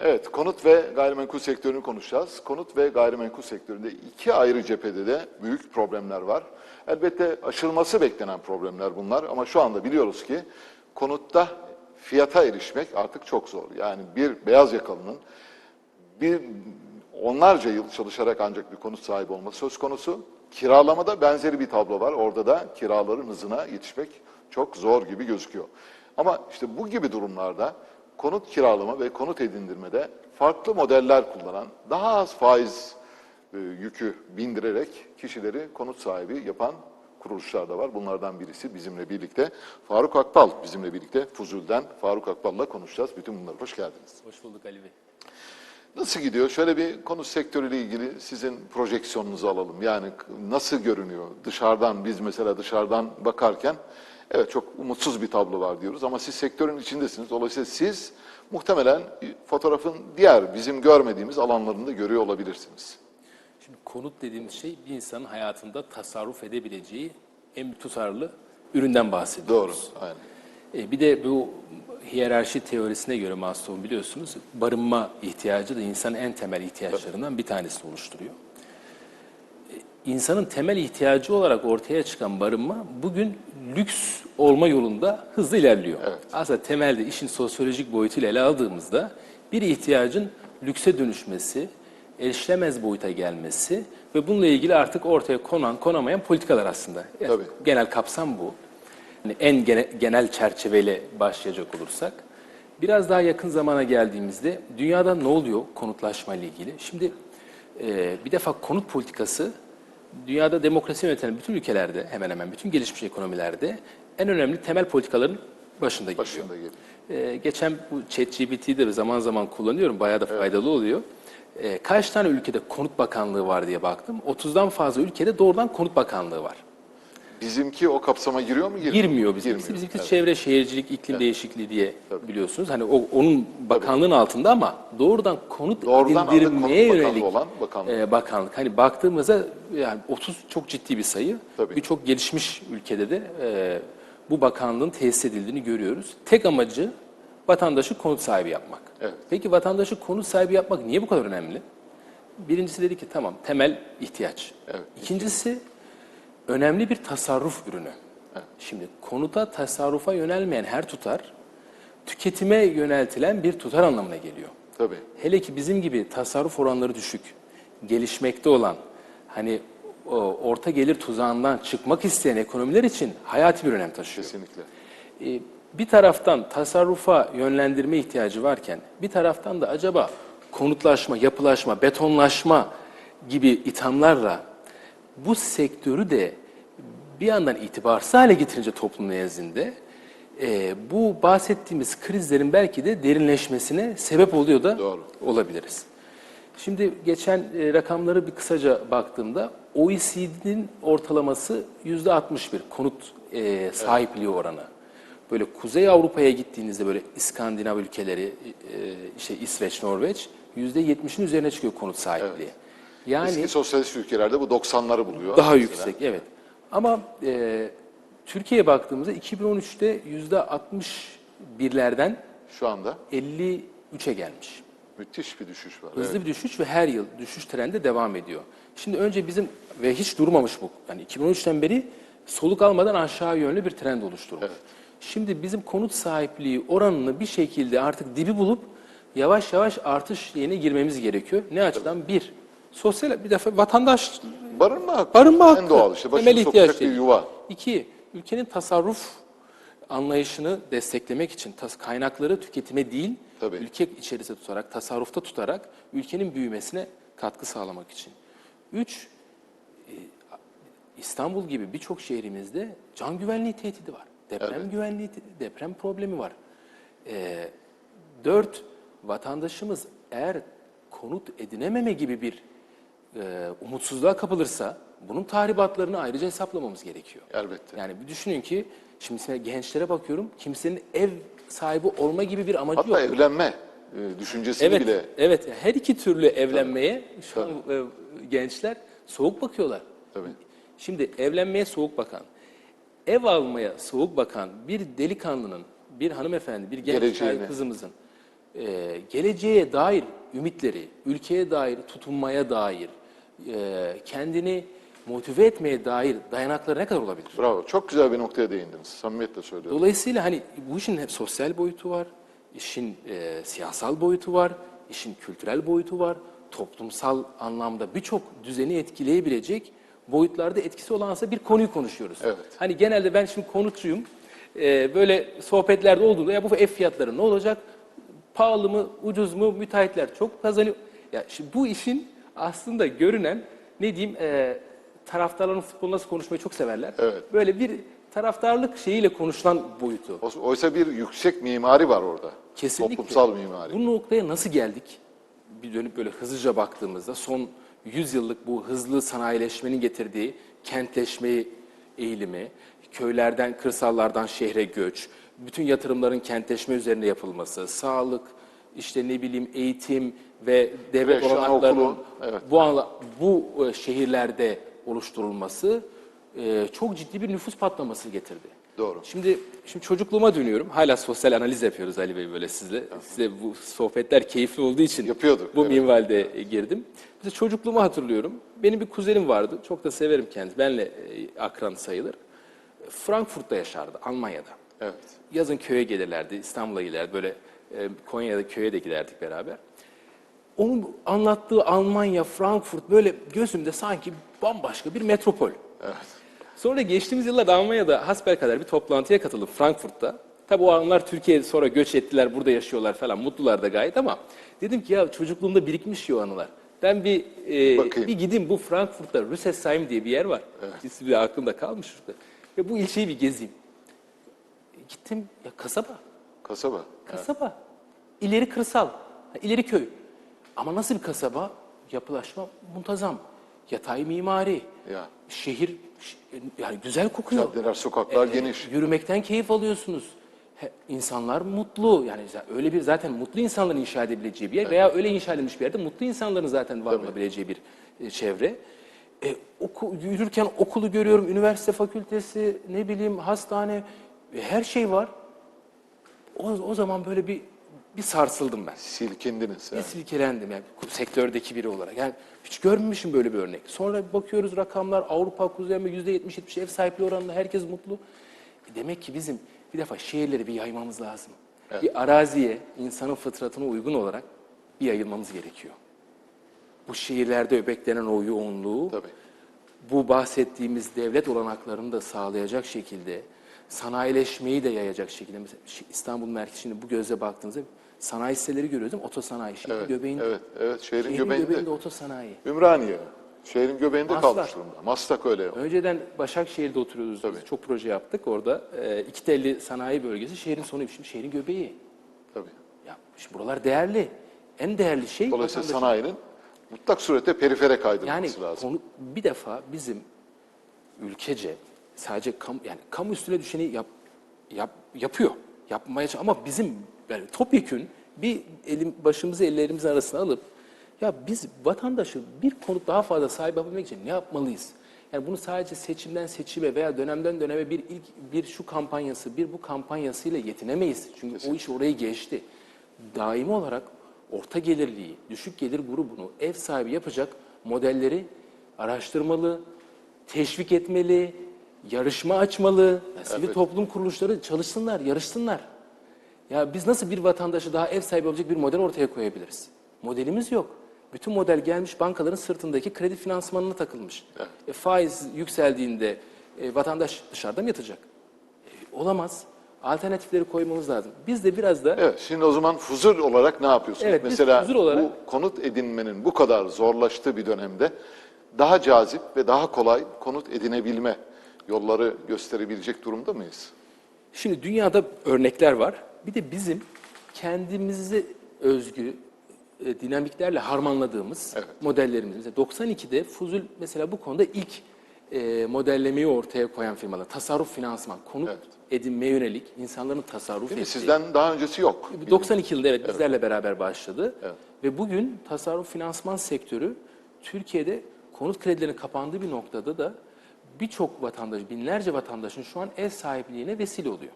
Evet, konut ve gayrimenkul sektörünü konuşacağız. Konut ve gayrimenkul sektöründe iki ayrı cephede de büyük problemler var. Elbette aşılması beklenen problemler bunlar ama şu anda biliyoruz ki konutta fiyata erişmek artık çok zor. Yani bir beyaz yakalının bir onlarca yıl çalışarak ancak bir konut sahibi olması söz konusu. Kiralamada benzeri bir tablo var. Orada da kiraların hızına yetişmek çok zor gibi gözüküyor. Ama işte bu gibi durumlarda konut kiralama ve konut edindirmede farklı modeller kullanan, daha az faiz e, yükü bindirerek kişileri konut sahibi yapan kuruluşlar da var. Bunlardan birisi bizimle birlikte Faruk Akbal bizimle birlikte Fuzul'den Faruk Akbal'la konuşacağız. Bütün bunları hoş geldiniz. Hoş bulduk Ali Bey. Nasıl gidiyor? Şöyle bir konut sektörüyle ilgili sizin projeksiyonunuzu alalım. Yani nasıl görünüyor? Dışarıdan biz mesela dışarıdan bakarken evet çok umutsuz bir tablo var diyoruz ama siz sektörün içindesiniz. Dolayısıyla siz muhtemelen fotoğrafın diğer bizim görmediğimiz alanlarını da görüyor olabilirsiniz. Şimdi konut dediğimiz şey bir insanın hayatında tasarruf edebileceği en tutarlı üründen Doğru. bahsediyoruz. Aynen. E, bir de bu hiyerarşi teorisine göre Maslow'un biliyorsunuz barınma ihtiyacı da insanın en temel ihtiyaçlarından bir tanesini oluşturuyor. İnsanın temel ihtiyacı olarak ortaya çıkan barınma bugün lüks olma yolunda hızlı ilerliyor. Evet. Aslında temelde işin sosyolojik boyutuyla ele aldığımızda bir ihtiyacın lükse dönüşmesi, erişilemez boyuta gelmesi ve bununla ilgili artık ortaya konan konamayan politikalar aslında. Yani Tabii. Genel kapsam bu. Yani en gene- genel çerçeveyle başlayacak olursak. Biraz daha yakın zamana geldiğimizde dünyada ne oluyor konutlaşma ile ilgili? Şimdi e, bir defa konut politikası dünyada demokrasi yöneten bütün ülkelerde hemen hemen bütün gelişmiş ekonomilerde en önemli temel politikaların başında geliyor. Başında geliyor. Ee, geçen bu ChatGPT'yi de zaman zaman kullanıyorum. Bayağı da faydalı oluyor. Ee, kaç tane ülkede konut bakanlığı var diye baktım. 30'dan fazla ülkede doğrudan konut bakanlığı var. Bizimki o kapsama giriyor mu? Girmiyor, Girmiyor bizimkisi. Girmiyor. Bizimkisi Evet. çevre, şehircilik, iklim değişikliği diye biliyorsunuz. Hani o, onun bakanlığın altında ama doğrudan konut Doğrudan edindirmeye yönelik olan bakanlık. e, bakanlık. Hani baktığımızda yani 30 çok ciddi bir sayı. Tabii. Birçok gelişmiş ülkede de e, bu bakanlığın tesis edildiğini görüyoruz. Tek amacı vatandaşı konut sahibi yapmak. Evet. Peki vatandaşı konut sahibi yapmak niye bu kadar önemli? Birincisi dedi ki tamam temel ihtiyaç. Evet, İkincisi önemli bir tasarruf ürünü. Şimdi konuta tasarrufa yönelmeyen her tutar tüketime yöneltilen bir tutar anlamına geliyor. Tabii. Hele ki bizim gibi tasarruf oranları düşük, gelişmekte olan, hani o, orta gelir tuzağından çıkmak isteyen ekonomiler için hayati bir önem taşıyor. Kesinlikle. Ee, bir taraftan tasarrufa yönlendirme ihtiyacı varken bir taraftan da acaba konutlaşma, yapılaşma, betonlaşma gibi ithamlarla bu sektörü de bir yandan itibarsız hale getirince toplum nezdinde e, bu bahsettiğimiz krizlerin belki de derinleşmesine sebep oluyor da Doğru. olabiliriz. Şimdi geçen e, rakamları bir kısaca baktığımda OECD'nin ortalaması yüzde 61 konut e, sahipliği oranı. Böyle Kuzey Avrupa'ya gittiğinizde böyle İskandinav ülkeleri, e, işte İsveç, Norveç yüzde 70'in üzerine çıkıyor konut sahipliği. Yani Eski sosyalist ülkelerde bu 90'ları buluyor. daha mesela. yüksek, evet. Ama e, Türkiye'ye baktığımızda 2013'te yüzde 61'lerden Şu anda 53'e gelmiş. müthiş bir düşüş var. Hızlı Evet. bir düşüş ve her yıl düşüş trendi devam ediyor. Şimdi önce bizim ve hiç durmamış bu. Yani 2013'ten beri soluk almadan aşağı yönlü bir trend oluşturmuş. Şimdi bizim konut sahipliği oranını bir şekilde artık dibi bulup yavaş yavaş artış yerine girmemiz gerekiyor. Ne açıdan? Bir, sosyal bir defa vatandaş Barınma hakkı. barınma hakkı. En doğal işte. Başını temel ihtiyaç bir yuva. İki, ülkenin tasarruf anlayışını desteklemek için tas kaynakları tüketime değil, Tabii. ülke içerisinde tutarak, tasarrufta tutarak ülkenin büyümesine katkı sağlamak için. Üç, e, İstanbul gibi birçok şehrimizde can güvenliği tehdidi var. Deprem güvenliği, te- deprem problemi var. E, dört, vatandaşımız eğer konut edinememe gibi bir e, umutsuzluğa kapılırsa bunun tahribatlarını ayrıca hesaplamamız gerekiyor. Elbette. Yani bir düşünün ki şimdi mesela gençlere bakıyorum kimsenin ev sahibi olma gibi bir amacı Hatta yok. evlenme e, düşüncesini Evet, bile evet. Her iki türlü evlenmeye şu an e, gençler soğuk bakıyorlar. Tabii. Şimdi evlenmeye soğuk bakan, ev almaya soğuk bakan bir delikanlının, bir hanımefendi, bir genç Geleceğine. kızımızın e, geleceğe dair ümitleri, ülkeye dair tutunmaya dair, e, kendini motive etmeye dair dayanakları ne kadar olabilir? Bravo. Çok güzel bir noktaya değindiniz. Samimiyetle söylüyorum. Dolayısıyla hani bu işin hep sosyal boyutu var, işin e, siyasal boyutu var, işin kültürel boyutu var, toplumsal anlamda birçok düzeni etkileyebilecek boyutlarda etkisi olansa bir konuyu konuşuyoruz. Evet. Hani genelde ben şimdi konutçuyum, e, böyle sohbetlerde olduğunda ya bu ev fiyatları ne olacak, pahalı mı, ucuz mu, müteahhitler çok kazanıyor. Ya şimdi bu işin aslında görünen ne diyeyim e, taraftarların futbol nasıl konuşmayı çok severler. Evet. Böyle bir taraftarlık şeyiyle konuşulan boyutu. Oysa bir yüksek mimari var orada. Kesinlikle. Toplumsal mimari. Bu noktaya nasıl geldik? Bir dönüp böyle hızlıca baktığımızda son 100 yıllık bu hızlı sanayileşmenin getirdiği kentleşme eğilimi, köylerden, kırsallardan şehre göç, bütün yatırımların kentleşme üzerine yapılması, sağlık, işte ne bileyim eğitim ve devlet Kreş, olanaklarının evet. bu, anla- bu e, şehirlerde oluşturulması e, çok ciddi bir nüfus patlaması getirdi. Doğru. Şimdi şimdi çocukluğuma dönüyorum. Hala sosyal analiz yapıyoruz Ali Bey böyle sizle. Size bu sohbetler keyifli olduğu için Yapıyorduk, bu evet. minvalde e, girdim. Mesela çocukluğumu hatırlıyorum. Benim bir kuzenim vardı. Çok da severim kendisi. Benle e, akran sayılır. Frankfurt'ta yaşardı, Almanya'da. Evet. Yazın köye gelirlerdi, İstanbul'a gelirlerdi. Böyle e, Konya'da köye de giderdik beraber. Onun anlattığı Almanya, Frankfurt böyle gözümde sanki bambaşka bir metropol. Evet. Sonra geçtiğimiz yıllarda Almanya'da hasbelkader bir toplantıya katıldım Frankfurt'ta. Tabi o anlar Türkiye'ye sonra göç ettiler, burada yaşıyorlar falan. Mutlular da gayet ama dedim ki ya çocukluğumda birikmiş ya o anılar. Ben bir e, Bakayım. bir gideyim bu Frankfurt'ta Rüsselsheim diye bir yer var. İsmi de aklımda kalmış. Ve bu ilçeyi bir gezeyim. Gittim ya kasaba. Kasaba. Kasaba. İleri kırsal. ha, ileri köy. Ama nasıl bir kasaba? Yapılaşma muntazam. Yatay mimari. Ya. Şehir ş- yani güzel kokuyor. Caddeler, sokaklar Ee, geniş. Yürümekten keyif alıyorsunuz. He, insanlar mutlu. Yani öyle bir zaten mutlu insanların inşa edebileceği bir yer veya öyle inşa edilmiş bir yerde mutlu insanların zaten var olabileceği bir e, çevre. E, oku, yürürken okulu görüyorum, üniversite fakültesi, ne bileyim hastane, e, her şey var. O, o zaman böyle bir bir sarsıldım ben. Silkindiniz. Bir Yani. silkelendim yani sektördeki biri olarak. Yani hiç görmemişim böyle bir örnek. Sonra bakıyoruz rakamlar Avrupa Kuzey Amerika yüzde 70-70 ev sahipliği oranında herkes mutlu. E demek ki bizim bir defa şehirleri bir yaymamız lazım. Bir araziye insanın fıtratına uygun olarak bir yayılmamız gerekiyor. Bu şehirlerde öbeklenen o yoğunluğu Tabii. bu bahsettiğimiz devlet olanaklarını da sağlayacak şekilde, sanayileşmeyi de yayacak şekilde. Mesela İstanbul merkezi şimdi bu gözle baktığınızda sanayi siteleri görüyoruz değil mi? Otosanayi, şehrin Evet, göbeğinde. evet, evet. Şehrin, Şehrin göbeğinde. göbeğinde otosanayi. Ümraniye. Şehrin göbeğinde Maslak. kalmış durumda. Maslak öyle. Önceden Başakşehir'de oturuyoruz. biz. Tabii. Çok proje yaptık orada. Ee, iki telli sanayi bölgesi şehrin sonu. Şimdi şehrin göbeği. Tabii. Ya şimdi buralar değerli. En değerli şey Dolayısıyla vatandaşın- sanayinin mutlak surette perifere Yani kaydırılması lazım. konu, bir defa bizim ülkece sadece kamu, yani kamu üstüne düşeni yap, yap, yapıyor. Yapmaya ama bizim yani topyekün bir elim, başımızı ellerimizin arasına alıp ya biz vatandaşı bir konut daha fazla sahip yapabilmek için ne yapmalıyız? Yani bunu sadece seçimden seçime veya dönemden döneme bir ilk bir şu kampanyası, bir bu kampanyasıyla yetinemeyiz. Çünkü o iş orayı geçti. Daimi olarak orta gelirliği, düşük gelir grubunu ev sahibi yapacak modelleri araştırmalı, teşvik etmeli, yarışma açmalı. Ya sivil Evet. toplum kuruluşları çalışsınlar, yarışsınlar. Ya biz nasıl bir vatandaşı daha ev sahibi olacak bir model ortaya koyabiliriz? Modelimiz yok. Bütün model gelmiş bankaların sırtındaki kredi finansmanına takılmış. E, faiz yükseldiğinde e, vatandaş dışarıda mı yatacak? E, olamaz. Alternatifleri koymamız lazım. Biz de biraz da Evet, şimdi o zaman huzur olarak ne yapıyorsunuz? Evet, biz Mesela huzur olarak- bu konut edinmenin bu kadar zorlaştığı bir dönemde daha cazip ve daha kolay konut edinebilme yolları gösterebilecek durumda mıyız? Şimdi dünyada örnekler var. Bir de bizim kendimize özgü e, dinamiklerle harmanladığımız Evet. modellerimiz. Mesela 92'de Fuzul mesela bu konuda ilk e, modellemeyi ortaya koyan firmalar. Tasarruf finansman, konut Evet. edinmeye yönelik insanların tasarruf Değil ettiği. Sizden daha öncesi yok. 92 yılında evet, bizlerle beraber başladı. Evet. Ve bugün tasarruf finansman sektörü Türkiye'de konut kredilerinin kapandığı bir noktada da birçok vatandaş, binlerce vatandaşın şu an ev sahipliğine vesile oluyor.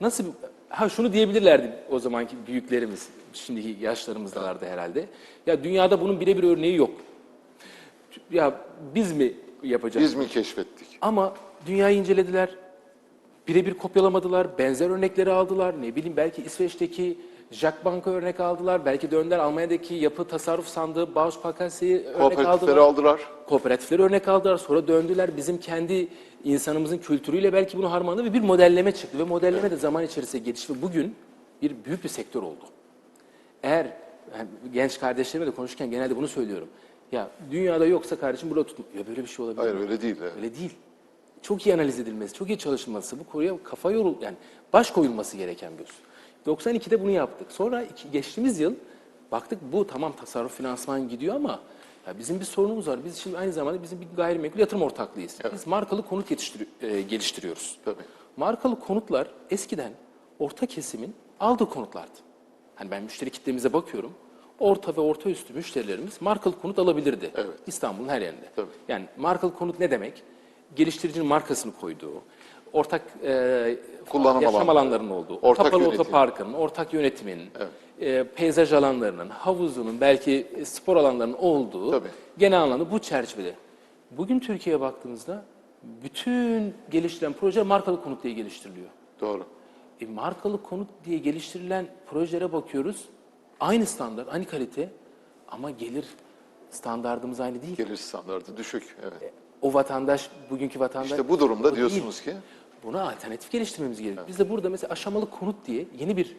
Nasıl Ha şunu diyebilirlerdi o zamanki büyüklerimiz, şimdiki yaşlarımızdalardı herhalde. Ya dünyada bunun birebir örneği yok. Ya biz mi yapacağız? Biz mi keşfettik? Ama dünyayı incelediler. Birebir kopyalamadılar. Benzer örnekleri aldılar. Ne bileyim belki İsveç'teki Jack Bank'a örnek aldılar. Belki döndüler Almanya'daki yapı tasarruf sandığı Bauhaus Pakasse'yi örnek aldılar. aldılar. Kooperatifleri örnek aldılar. Sonra döndüler bizim kendi insanımızın kültürüyle belki bunu harmanladı ve bir modelleme çıktı. Ve modelleme de zaman içerisinde gelişti. Bugün bir büyük bir sektör oldu. Eğer yani genç kardeşlerime de konuşurken genelde bunu söylüyorum. Ya dünyada yoksa kardeşim burada tutma. Ya böyle bir şey olabilir Hayır mi? öyle değil. evet. Öyle değil. Çok iyi analiz edilmesi, çok iyi çalışılması, bu konuya kafa yorul yani baş koyulması gereken bir husus. 92'de bunu yaptık. Sonra iki, geçtiğimiz yıl baktık bu tamam tasarruf finansman gidiyor ama ya bizim bir sorunumuz var. Biz şimdi aynı zamanda bizim bir gayrimenkul yatırım ortaklığıyız. Biz markalı konut yetiştiri- e, geliştiriyoruz. Tabii. Markalı konutlar eskiden orta kesimin aldığı konutlardı. Hani ben müşteri kitlemize bakıyorum. Orta ve orta üstü müşterilerimiz markalı konut alabilirdi. Evet. İstanbul'un her yerinde. Tabii. Yani markalı konut ne demek? Geliştiricinin markasını koyduğu, ortak e, Kullanım yaşam alanları, alanlarının olduğu, ortak kapalı yönetim. otoparkın, ortak yönetimin, e, peyzaj alanlarının, havuzunun, belki spor alanlarının olduğu Tabii. genel anlamda bu çerçevede. Bugün Türkiye'ye baktığımızda bütün geliştirilen proje markalı konut diye geliştiriliyor. Doğru. E, markalı konut diye geliştirilen projelere bakıyoruz. Aynı standart, aynı kalite ama gelir standardımız aynı değil. Gelir standartı düşük. Evet. O vatandaş, bugünkü vatandaş... İşte bu durumda diyorsunuz değil. ki Buna alternatif geliştirmemiz gerekiyor. Biz de burada mesela aşamalı konut diye yeni bir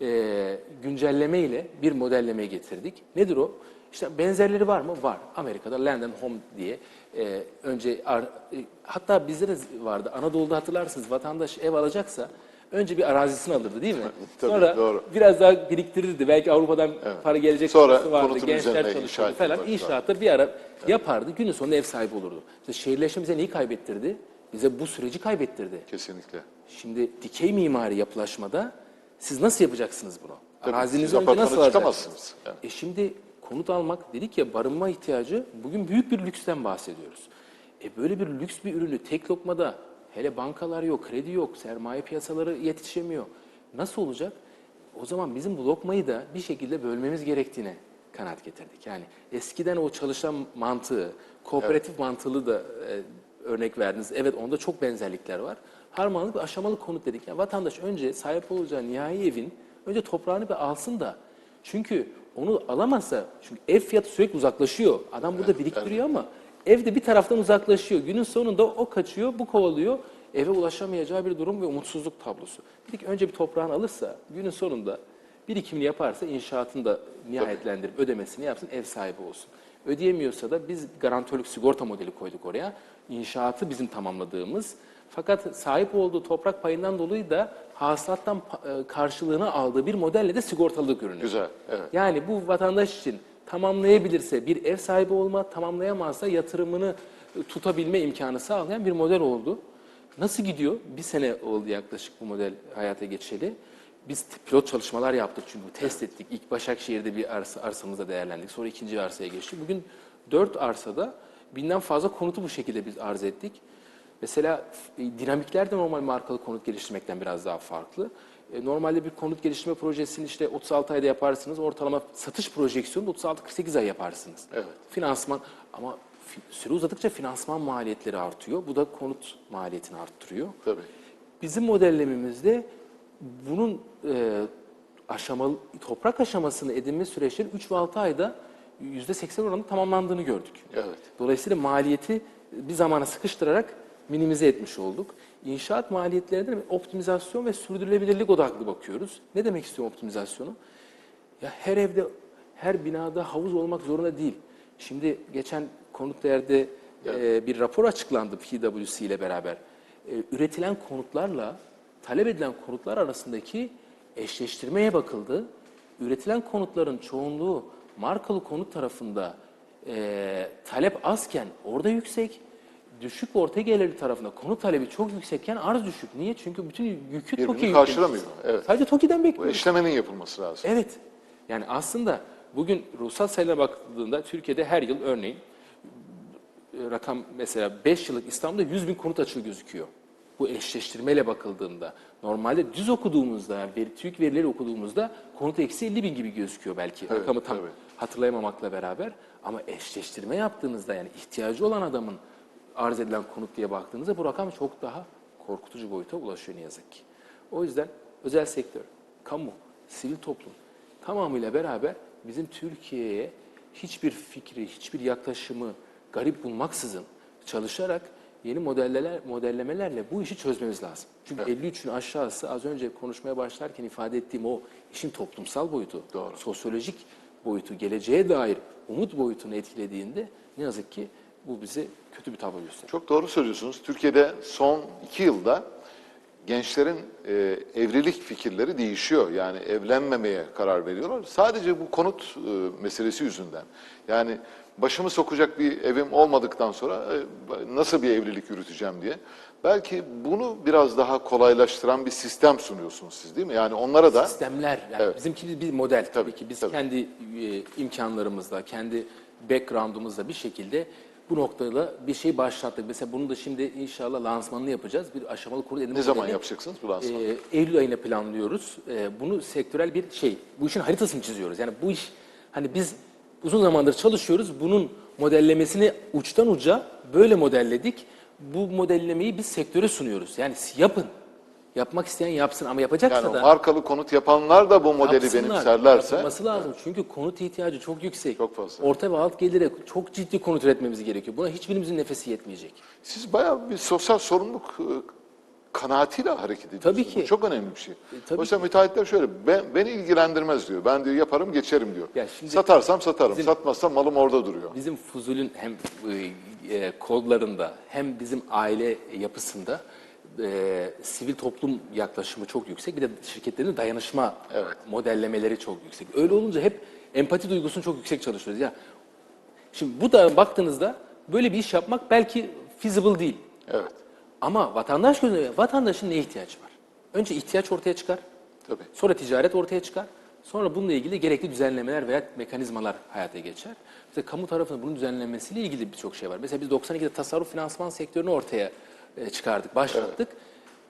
e, güncelleme ile bir modelleme getirdik. Nedir o? İşte benzerleri var mı? Var. Amerika'da Land and Home diye e, önce ar- e, hatta bizde de vardı. Anadolu'da hatırlarsınız vatandaş ev alacaksa önce bir arazisini alırdı değil mi? Tabii, Sonra doğru. biraz daha biriktirirdi. Belki Avrupa'dan para gelecek Sonra vardı. Gençler çalışıyordu falan. İnşaatta bir ara yapardı. Günün sonunda ev sahibi olurdu. İşte şehirleşme bize neyi kaybettirdi? Bize bu süreci kaybettirdi. kesinlikle. Şimdi dikey mimari yapılaşmada siz nasıl yapacaksınız bunu? Tabii, Arazinizi önce nasıl alacaksınız? çıkamazsınız. Evet. E şimdi konut almak dedik ya barınma ihtiyacı bugün büyük bir lüksten bahsediyoruz. E böyle bir lüks bir ürünü tek lokmada hele bankalar yok, kredi yok, sermaye piyasaları yetişemiyor. Nasıl olacak? O zaman bizim bu lokmayı da bir şekilde bölmemiz gerektiğine kanaat getirdik. Yani eskiden o çalışan mantığı, kooperatif mantığını da e, örnek verdiniz. Evet onda çok benzerlikler var. Harmanlı bir aşamalı konut dedik. Yani vatandaş önce sahip olacağı nihai evin önce toprağını bir alsın da. Çünkü onu alamazsa, çünkü ev fiyatı sürekli uzaklaşıyor. Adam burada biriktiriyor ama ev de bir taraftan uzaklaşıyor. Günün sonunda o kaçıyor, bu kovalıyor. Eve ulaşamayacağı bir durum ve umutsuzluk tablosu. Dedik önce bir toprağını alırsa, günün sonunda birikimini yaparsa inşaatını da nihayetlendirip ödemesini yapsın, ev sahibi olsun. Ödeyemiyorsa da biz garantörlük sigorta modeli koyduk oraya. İnşaatı bizim tamamladığımız fakat sahip olduğu toprak payından dolayı da hasılattan e, karşılığını aldığı bir modelle de sigortalılık ürünü. Güzel. Evet. Yani bu vatandaş için tamamlayabilirse bir ev sahibi olma, tamamlayamazsa yatırımını e, tutabilme imkanı sağlayan bir model oldu. Nasıl gidiyor? Bir sene oldu yaklaşık bu model hayata geçeli. Biz pilot çalışmalar yaptık çünkü test ettik. İlk Başakşehir'de bir arsa, arsamızda değerlendik. Sonra ikinci arsaya geçtik. Bugün dört arsada binden fazla konutu bu şekilde biz arz ettik. Mesela e, dinamikler de normal markalı konut geliştirmekten biraz daha farklı. E, Normalde bir konut geliştirme projesini işte 36 ayda yaparsınız. Ortalama satış projeksiyonu 36-48 ay yaparsınız. Evet. Finansman ama süre uzadıkça finansman maliyetleri artıyor. Bu da konut maliyetini arttırıyor. Tabii. Bizim modellememizde bunun e, aşamalı toprak aşamasını edinme süreçleri 3 ve 6 ayda %80 oranında tamamlandığını gördük. Evet. Dolayısıyla maliyeti bir zamana sıkıştırarak minimize etmiş olduk. İnşaat maliyetlerinde de optimizasyon ve sürdürülebilirlik odaklı bakıyoruz. Ne demek istiyorum optimizasyonu? Ya her evde, her binada havuz olmak zorunda değil. Şimdi geçen konut değerde e, bir rapor açıklandı PwC ile beraber. E, üretilen konutlarla talep edilen konutlar arasındaki eşleştirmeye bakıldı. Üretilen konutların çoğunluğu markalı konut tarafında e, talep azken orada yüksek, düşük orta gelirli tarafında konut talebi çok yüksekken arz düşük. Niye? Çünkü bütün yükü Birbirini TOKİ'ye karşılamıyor, evet. Sadece TOKİ'den Bu bekliyoruz. işlemenin yapılması lazım. Evet. Yani aslında bugün ruhsat sayılarına bakıldığında Türkiye'de her yıl örneğin e, rakam mesela 5 yıllık İstanbul'da 100 bin konut açığı gözüküyor. Bu eşleştirmeyle bakıldığında normalde düz okuduğumuzda, veri, TÜİK verileri okuduğumuzda konut eksi 50 bin gibi gözüküyor belki. Evet, Rakamı tam evet. hatırlayamamakla beraber. Ama eşleştirme yaptığınızda yani ihtiyacı olan adamın arz edilen konut diye baktığınızda bu rakam çok daha korkutucu boyuta ulaşıyor ne yazık ki. O yüzden özel sektör, kamu, sivil toplum tamamıyla beraber bizim Türkiye'ye hiçbir fikri, hiçbir yaklaşımı garip bulmaksızın çalışarak yeni modelleler, modellemelerle bu işi çözmemiz lazım. Çünkü 53'ün aşağısı az önce konuşmaya başlarken ifade ettiğim o işin toplumsal boyutu, Doğru. sosyolojik boyutu, geleceğe dair umut boyutunu etkilediğinde ne yazık ki bu bize kötü bir tablo gösteriyor. Çok doğru söylüyorsunuz. Türkiye'de son iki yılda gençlerin e, evlilik fikirleri değişiyor. Yani evlenmemeye karar veriyorlar. Sadece bu konut e, meselesi yüzünden. Yani başımı sokacak bir evim olmadıktan sonra e, nasıl bir evlilik yürüteceğim diye. Belki bunu biraz daha kolaylaştıran bir sistem sunuyorsunuz siz değil mi? Yani onlara da Sistemler, yani Evet. bizimki bir model tabii, Tabii, ki. Biz tabii. kendi e, imkanlarımızla, kendi background'umuzla bir şekilde bu noktada bir şey başlattık. Mesela bunu da şimdi inşallah lansmanını yapacağız. Bir aşamalı kurulu edinme ne zaman modeli. yapacaksınız bu lansmanı? Ee, Eylül ayına planlıyoruz. Ee, bunu sektörel bir şey, bu işin haritasını çiziyoruz. Yani bu iş, hani biz uzun zamandır çalışıyoruz. Bunun modellemesini uçtan uca böyle modelledik. Bu modellemeyi biz sektöre sunuyoruz. Yani yapın. Yapmak isteyen yapsın ama yapacaksa Yani da markalı konut yapanlar da bu modeli yapsınlar. benimserlerse Yapılması lazım. Çünkü konut ihtiyacı çok yüksek. Çok fazla. Orta ve alt gelire çok ciddi konut üretmemiz gerekiyor. Buna hiçbirimizin nefesi yetmeyecek. Siz bayağı bir sosyal sorumluluk e, kanaatiyle hareket ediyorsunuz. Tabii ki. Bu çok önemli bir şey. tabii Oysa müteahhitler şöyle, ben, beni ilgilendirmez diyor. Ben diyor yaparım geçerim diyor. Ya şimdi- Satarsam satarım, Bizim- satmazsam malım orada duruyor. Bizim Fuzul'ün hem e, e, kodlarında hem bizim aile yapısında e, sivil toplum yaklaşımı çok yüksek. Bir de şirketlerin dayanışma Evet. modellemeleri çok yüksek. Öyle olunca hep empati duygusunu çok yüksek çalışıyoruz. Ya şimdi bu da baktığınızda böyle bir iş yapmak belki feasible değil. Evet, Ama vatandaş gözüyle vatandaşın ne ihtiyacı var? Önce ihtiyaç ortaya çıkar. tabii. Sonra ticaret ortaya çıkar. Sonra bununla ilgili gerekli düzenlemeler veya mekanizmalar hayata geçer. Mesela kamu tarafında bunun düzenlenmesiyle ilgili birçok şey var. Mesela biz 92'de tasarruf finansman sektörünü ortaya e, çıkardık, başlattık.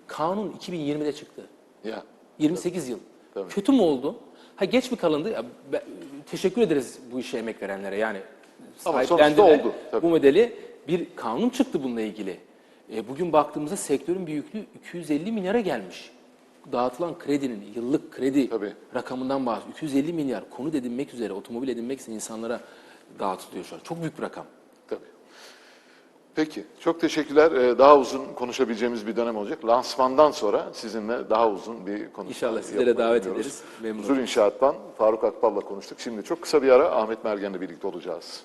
Kanun 2020'de çıktı. Ya, 28 yıl. Tabii. Kötü mü oldu? Ha geç mi kalındı? Ya, be- teşekkür ederiz bu işe emek verenlere. Yani Ama sahiplendiler. sonuçta oldu, tabii. Bu modeli bir kanun çıktı bununla ilgili. E, bugün baktığımızda sektörün büyüklüğü 250 milyara gelmiş. Dağıtılan kredinin yıllık kredi Tabii. rakamından bahsediyoruz. 250 milyar konut edinmek üzere, otomobil edinmek için insanlara dağıtılıyor şu an. Çok büyük bir rakam. tabii. Peki, çok teşekkürler. Ee, Daha uzun konuşabileceğimiz bir dönem olacak. Lansmandan sonra sizinle daha uzun bir konuşma İnşallah sizlere davet umuyoruz. ederiz. Memnun Huzur İnşaat'tan Faruk Akbal'la konuştuk. Şimdi çok kısa bir ara Ahmet Mergen'le birlikte olacağız.